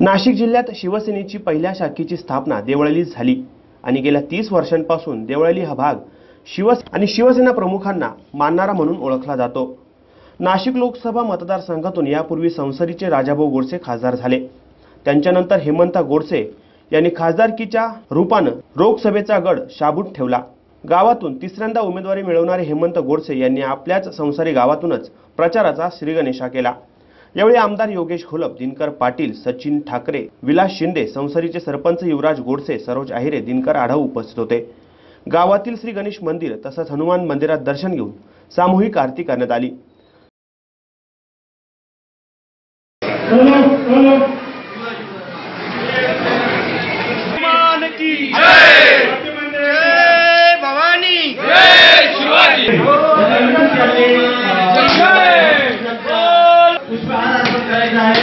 नाशिक जिल्ह्यात शिवसेनेची पहिल्या शाखेची स्थापना देवळालीत झाली आणि गेल्या तीस वर्षांपासून देवळाली हा भाग शिवस आणि शिवसेना प्रमुखांना मानणारा म्हणून ओळखला जातो. नाशिक लोकसभा मतदारसंघातून यापूर्वी संसदीचे राजाभाऊ गोडसे खासदार झाले. त्यांच्यानंतर हेमंता गोडसे यांनी खासदारकीच्या रूपानं लोकसभेचा गड शाबूत ठेवला. गावातून तिसऱ्यांदा उमेदवारी मिळवणारे हेमंत गोडसे यांनी आपल्याच संसारी गावातूनच प्रचाराचा श्रीगणेशा केला. यावेळी आमदार योगेश घोलप दिनकर पाटील सचिन ठाकरे विलास शिंदे संसरीचे सरपंच युवराज गोडसे सरोज आहिरे दिनकर आढाव उपस्थित होते. गावातील श्री गणेश मंदिर तसंच हनुमान मंदिरात दर्शन घेऊन सामूहिक आरती करण्यात आली हनुमान की जय भवानी पुष्पहार अर्पण करायचा आहे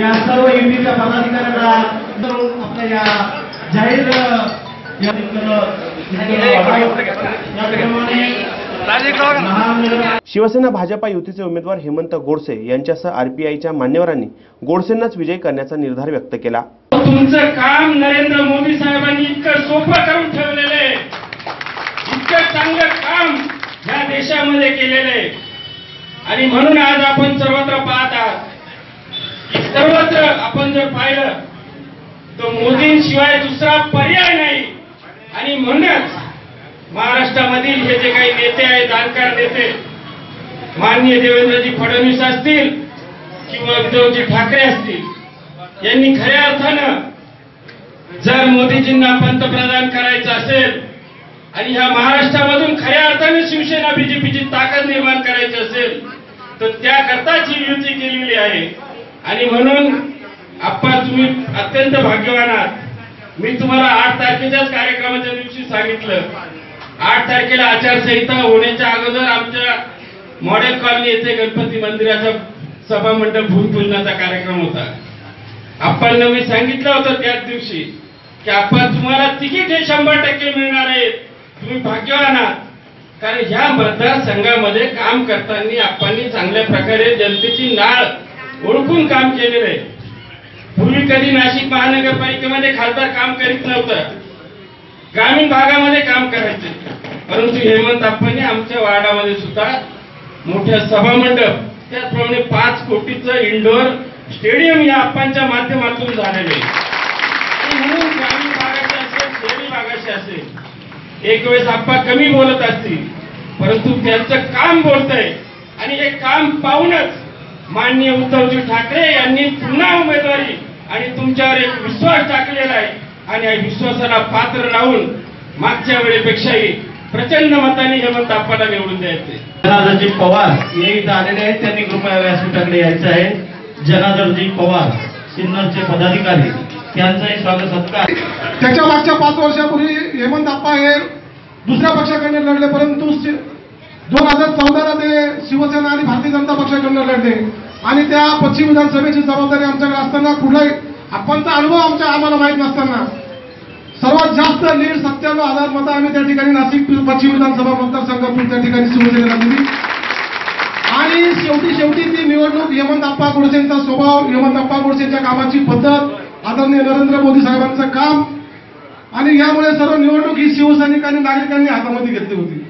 या सर्व युनिटच्या पदाधिकाऱ्यांना आपल्या या जाहीर या शिवसेना भाजपा युतीचे उमेदवार हेमंत गोडसे यांच्यासह आरपीआयच्या मान्यवरांनी गोडसेंनाच विजयी करण्याचा निर्धार व्यक्त केला. तुमचं काम नरेंद्र मोदी साहेबांनी इतकं सोपं करून ठेवलेलं आहे. इतकं चांगलं काम ह्या देशामध्ये केलेलं आहे. आणि म्हणून आज आपण सर्वत्र पाहत आहात. सर्वत्र आपण जर पाहिलं तर मोदींशिवाय दुसरा पर्याय नाही. आणि म्हणूनच महाराष्ट्रामधील हे जे काही नेते आहे जाणकार नेते माननीय देवेंद्रजी फडणवीस असतील किंवा उद्धवजी ठाकरे असतील यांनी खऱ्या अर्थानं जर मोदीजींना पंतप्रधान करायचं असेल आणि ह्या महाराष्ट्रामधून खऱ्या अर्थाने शिवसेना बीजेपीची ताकद निर्माण करायची असेल तर त्याकरताच ही युती केलेली आहे आणि म्हणून आप्पा तुम्ही अत्यंत भाग्यवान आहात. मी तुम्हाला आठ तारखेच्याच कार्यक्रमाच्या दिवशी सांगितलं. आठ तारखेला आचारसंहिता होण्याच्या अगोदर आमच्या मॉडेल कॉलनी येथे गणपती मंदिराचा सभामंडळ भूमिपूजनाचा कार्यक्रम होता. आपण मी सांगितलं होतं त्याच दिवशी की आपण तुम्हाला तिकीट हे शंभर टक्के मिळणार आहेत तुम्ही भाग्यवान आहात. कारण ह्या मतदारसंघामध्ये काम करताना आपण चांगल्या प्रकारे जनतेची नाळ ओळखून काम केलेलं आहे. पूर्वी कधी नाशिक महानगरपालिकेमध्ये खासदार काम करीत नव्हतं. ग्रामीण भागामध्ये काम करायचे. परंतु हेमंत आप्पांनी आमच्या वार्डामध्ये सुद्धा मोठ्या सभामंडप त्याचप्रमाणे पाच कोटीचं इंडोर स्टेडियम या आप्पांच्या माध्यमातून झालेलं आहे. म्हणून ग्रामीण भागाचे असेल शहरी भागाचे असेल एक वेळेस आप्पा कमी बोलत असतील परंतु त्यांचं काम बोलतंय. आणि हे काम पाहूनच माननीय उद्धवजी ठाकरे यांनी पुन्हा उमेदवारी आणि तुमच्यावर एक विश्वास टाकलेला आहे. आणि या विश्वासाला पात्र राहून मागच्या वेळेपेक्षाही प्रचंड मताने हेमंत आप्पाला निवडून द्यायचे. जनार्दनजी पवार हे इथं आलेले आहेत. त्यांनी कृपया व्यासपीठाकडे यायचं आहे. जनार्दनजी पवार सिन्नरचे पदाधिकारी त्यांचंही स्वागत सत्कार. त्याच्या मागच्या पाच वर्षापूर्वी हेमंत आप्पा हे दुसऱ्या पक्षाकडे लढले परंतु दोन हजार चौदाला ते शिवसेना आणि भारतीय जनता पक्षाकडनं लढले. आणि त्या पश्चिम विधानसभेची जबाबदारी आमच्याकडे असताना कुठलाही आपणचा अनुभव आमच्या आम्हाला माहीत नसताना. सर्वात जास्त लीड सत्त्याण्णव हजार मतं आम्ही त्या ठिकाणी नाशिक पश्चिम विधानसभा मतदारसंघातून त्या ठिकाणी शिवसेनेला दिली. आणि शेवटी शेवटी ती निवडणूक हेमंत अप्पा गोडसेंचा स्वभाव हेमंत अप्पा गोडसेंच्या कामाची पद्धत आदरणीय नरेंद्र मोदी साहेबांचं काम. आणि यामुळे सर्व निवडणूक ही शिवसैनिक आणि नागरिकांनी हातामध्ये घेतली होती.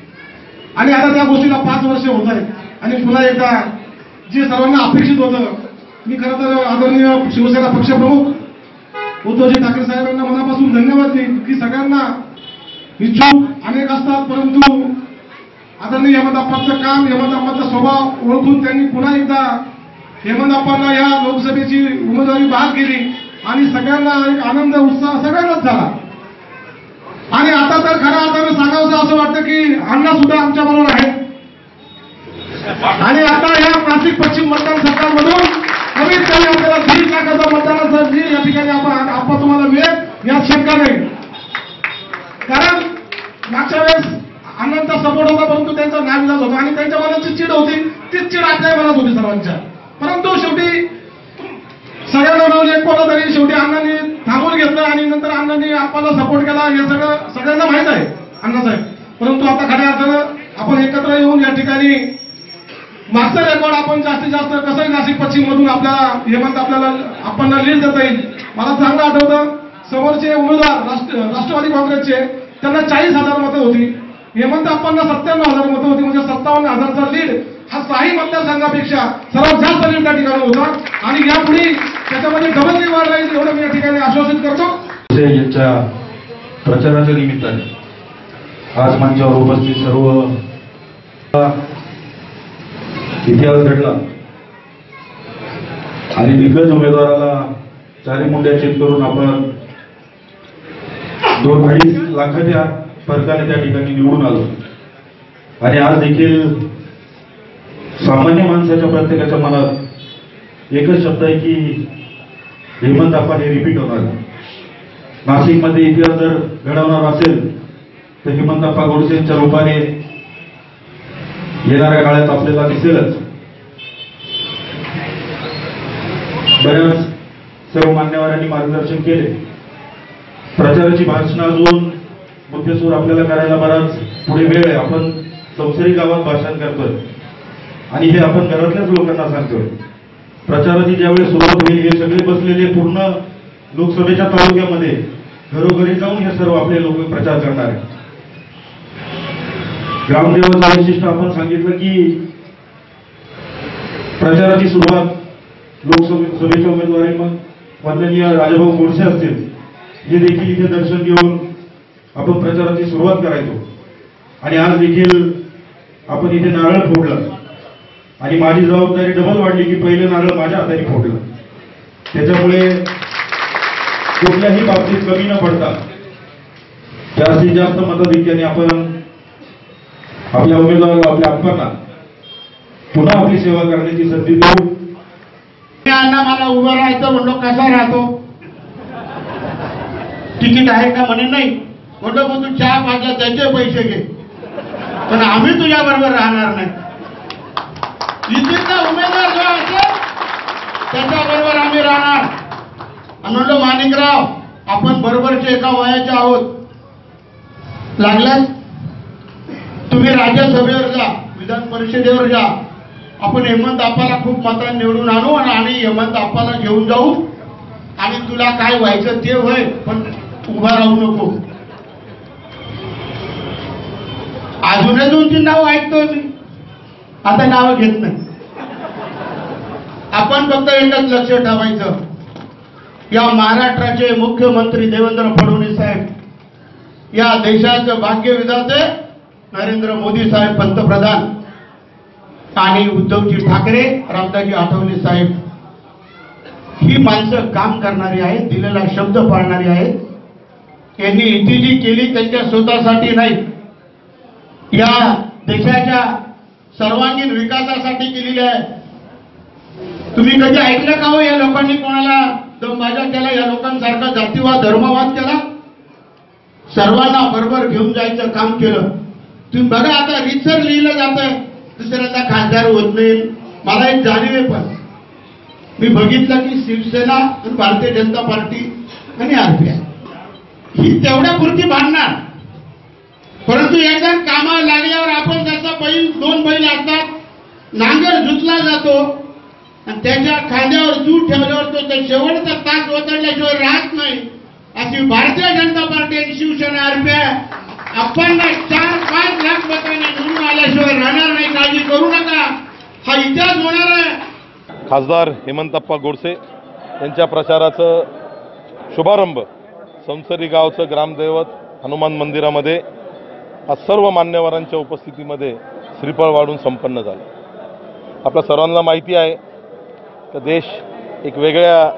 आणि आता त्या गोष्टीला पाच वर्ष होत आहेत. आणि पुन्हा एकदा जे सर्वांना अपेक्षित होतं मी खरं तर आदरणीय शिवसेना पक्षप्रमुख उद्धवजी ठाकरे साहेबांना मनापासून धन्यवाद देईन की सगळ्यांना इच्छुक अनेक असतात परंतु आदरणीय हेमंतप्पांचं काम हेमंतप्पांचा स्वभाव ओळखून त्यांनी पुन्हा एकदा हेमंतप्पांना या लोकसभेची उमेदवारी बहाल केली आणि सगळ्यांना एक आनंद उत्साह सगळ्यांनाच झाला. आणि आता तर खऱ्या अर्थानं सांगावं असं वाटतं की अण्णा सुद्धा आमच्या बरोबर आहेत. आणि आता या नाशिक पश्चिम मतदारसंघामधून कमीत कमी आपल्याला दीड लाखाचा मतदानाचा या ठिकाणी आपण आपण तुम्हाला मिळेल यात शंका नाही. कारण मागच्या वेळेस अण्णांचा सपोर्ट होता परंतु त्यांचा नाविलाज होता आणि त्यांच्या मनाची चिड होती तीच चिड आपल्या मनात होती सर्वांच्या. परंतु शेवटी सगळ्यांना मिळून एक कोणा तरी शेवटी अण्णांनी थांबून घेतलं आणि नंतर अण्णांनी आपल्याला सपोर्ट केला. हे सगळं सगळ्यांना माहीत आहे अण्णासाहेब परंतु आता खऱ्या अर्थानं आपण एकत्र येऊन या ठिकाणी मागचा रेकॉर्ड आपण जास्तीत जास्त कसं नाशिक पश्चिम मधून आपल्याला हेमंत आपल्याला आपण लीड देता येईल. मला चांगलं आठवतं समोरचे उमेदवार राष्ट्र राष्ट्रवादी काँग्रेसचे त्यांना चाळीस हजार मतं होती. हेमंत आपण सत्त्याण्णव हजार मतं होती म्हणजे सत्तावन्न हजारचा लीड. हा साई मतदारसंघापेक्षा सर्वात जास्त लीड त्या ठिकाणी होता. आणि यापुढे त्याच्यामध्ये डबल नाही वाढ राहील एवढं मी या ठिकाणी आश्वासित करतो. यांच्या प्रचाराच्या निमित्ताने आज मंचावर उपस्थित सर्व इतिहास घडला. आणि दिग्गज उमेदवाराला चारी मुंड्या चेक करून आपण दोन अडीच लाखाच्या फरकाने त्या ठिकाणी निवडून आलो. आणि आज देखील सामान्य माणसाच्या प्रत्येकाच्या मनात एकच शब्द आहे की हेमंत आपण हे रिपीट होणार. नाशिकमध्ये इतिहास जर घडवणार असेल तर हेमंतप्पा गोडसेंच्या रूपाने येणाऱ्या काळात आपल्याला दिसेलच. बऱ्याच सर्व मान्यवरांनी मार्गदर्शन केले. प्रचाराची भाषणं अजून मुद्देसूर आपल्याला करायला बराच पुढे वेळ आहे. आपण संसारी गावात भाषण करतोय. आणि हे आपण घरातल्याच लोकांना सांगतोय. प्रचाराची ज्यावेळी सुरुवात होईल हे सगळे बसलेले पूर्ण लोकसभेच्या तालुक्यामध्ये घरोघरी जाऊन हे सर्व आपले लोक प्रचार करणार आहेत. ग्रामदेवाचं वैशिष्ट्य आपण सांगितलं की प्रचाराची सुरुवात लोकसभे सभेच्या उमेदवारी मग वंदनीय राजाभाऊ गोडसे असतील. हे देखील इथे दर्शन घेऊन आपण प्रचाराची सुरुवात करायचो. आणि आज देखील आपण इथे नारळ फोडला. आणि माझी जबाबदारी डबल वाढली की पहिलं नारळ माझ्या हाताने फोडलं. त्याच्यामुळे कुठल्याही बाबतीत कमी न पडता जास्तीत जास्त मताधिक्याने आपण आपल्या उमेदवाराला आपल्या आप्पांना पुन्हा आपली सेवा करण्याची संधी देऊ. अण्णा मला उभं राहायचं म्हणलो कसा राहतो? तिकीट आहे का म्हणे नाही. म्हणलं मग तू चहा पाजा त्याचे पैसे घे. पण आम्ही तुझ्या बरोबर राहणार नाही. इथेचा उमेदवार जो असेल त्याच्या बरोबर आम्ही राहणार. आणि माणिकराव आपण बरोबरचे एका वयाचे आहोत. लागल्यास तुम्ही राज्यसभेवर जा विधान परिषदेवर जा. आपण हेमंत आपाला खूप मात्र निवडून आणू आणि हेमंत आपाला घेऊन जाऊ. आणि तुला काय व्हायचं ते होय पण उभा राहू नको. अजून दोन तीन नाव ऐकतोय मी. आता नाव घेत नाही. आपण फक्त एकच लक्ष ठेवायचं. या महाराष्ट्राचे मुख्यमंत्री देवेंद्र फडणवीस साहेब या देशाचे भाग्य विधाते नरेंद्र मोदी साहेब पंतप्रधान आणि उद्धवजी ठाकरे रामदासजी आठवले साहेब. ही माणसं काम करणारी आहेत दिलेला शब्द पाळणारी आहेत. यांनी युती जी केली त्यांच्या स्वतःसाठी नाही. या देशाच्या सर्वांगीण विकासासाठी केलेली आहे. तुम्ही कधी ऐकलं का हो या लोकांनी कोणाला दमबाजा केला या लोकांसारखा जातीवाद धर्मवाद केला? सर्वांना बरोबर घेऊन जायचं काम केलं. तुम्ही बघा आता रितसर लिहिलं जातंय. आहे दुसऱ्यांदा खासदार होत नाही. मला एक जाणीव आहे पण. मी बघितलं की शिवसेना आणि भारतीय जनता पार्टी आणि आरपीआय. ही तेवढ्या पुरती भांडणार. परंतु एकदा कामाला लागल्यावर आपण त्याचा बैल दोन बैल असतात. नांगर जुतला जातो. आणि त्याच्या खांद्यावर जूट ठेवल्यावर तो त्या शेवटचा तास ओतडल्याशिवाय राहत नाही. अशी भारतीय जनता पार्टी आणि शिवसेना आरपीआय आपण चार पाच लाख मतांनी निवडून आल्याशिवाय राहणार नाही. काळजी करू नका. हा इतिहास होणार आहे. खासदार हेमंतप्पा गोडसे यांच्या प्रचाराचं शुभारंभ संसरी गावचं ग्रामदैवत हनुमान मंदिरामध्ये आज सर्व मान्यवरांच्या उपस्थितीमध्ये श्रीफळ वाढून संपन्न झालं. आपल्या सर्वांना माहिती आहे का देश एक वेगळ्या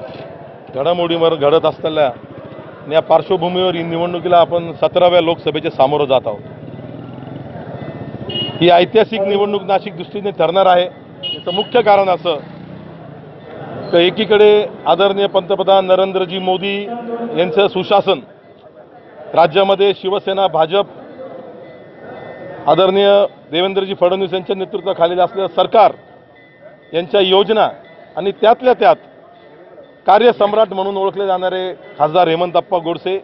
घडामोडीवर घडत असलेल्या आणि या पार्श्वभूमीवर ही निवडणुकीला आपण सतराव्या लोकसभेचे सामोरं जात आहोत. ही ऐतिहासिक निवडणूक नाशिक दृष्टीने ठरणार आहे. याचं मुख्य कारण असं तर एकीकडे आदरणीय पंतप्रधान नरेंद्रजी मोदी यांचं सुशासन राज्यामध्ये शिवसेना भाजप आदरणीय देवेंद्रजी फडणवीस यांच्या नेतृत्वाखालील असलेलं सरकार यांच्या योजना आणि त्यातल्या त्यात कार्यसम्राट म्हणून ओळखले जाणारे खासदार हेमंतप्पा गोडसे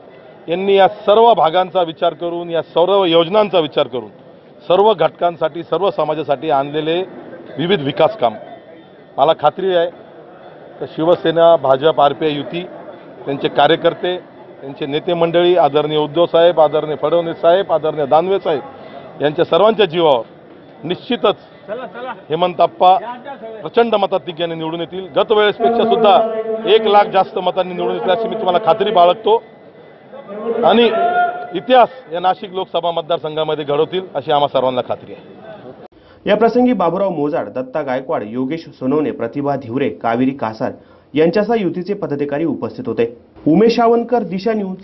यांनी या सर्व भागांचा विचार करून या सर्व योजनांचा विचार करून सर्व घटकांसाठी सर्व समाजासाठी आणलेले विविध विकास काम. मला खात्री आहे तर Shivsena Bhajap R P I युती त्यांचे कार्यकर्ते त्यांचे नेते मंडळी आदरणीय उद्धव साहेब आदरणीय फडणवीस साहेब आदरणीय दानवे साहेब यांच्या सर्वांच्या जीवावर निश्चितच हेमंतप्पा प्रचंड मताधिक्याने निवडून येतील. गत वेळेसपेक्षा सुद्धा एक लाख जास्त मतांनी निवडून येतील अशी मी तुम्हाला खात्री बाळगतो. आणि इतिहास या नाशिक लोकसभा मतदारसंघामध्ये घडवतील अशी आम्हा सर्वांना खात्री आहे. या प्रसंगी बाबुराव मोजाड दत्ता गायकवाड योगेश सोनवणे प्रतिभा धिवरे कावेरी कासार यांच्यासह युतीचे पदाधिकारी उपस्थित होते. उमेश सावंतकर दिशा न्यूज.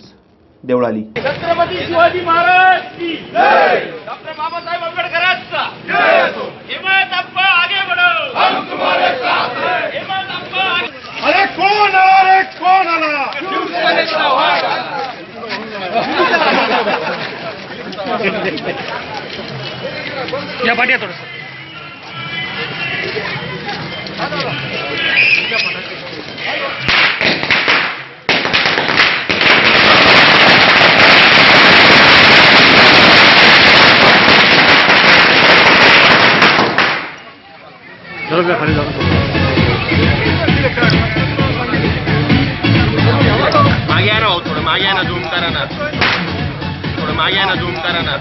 देवळाली. छत्रपती शिवाजी महाराज बाबासाहेब आंबेडकरांचा मागे आहे ना हो थोडं मागे आहे ना झूम करा ना थोडं मागे आहे ना झूम करा ना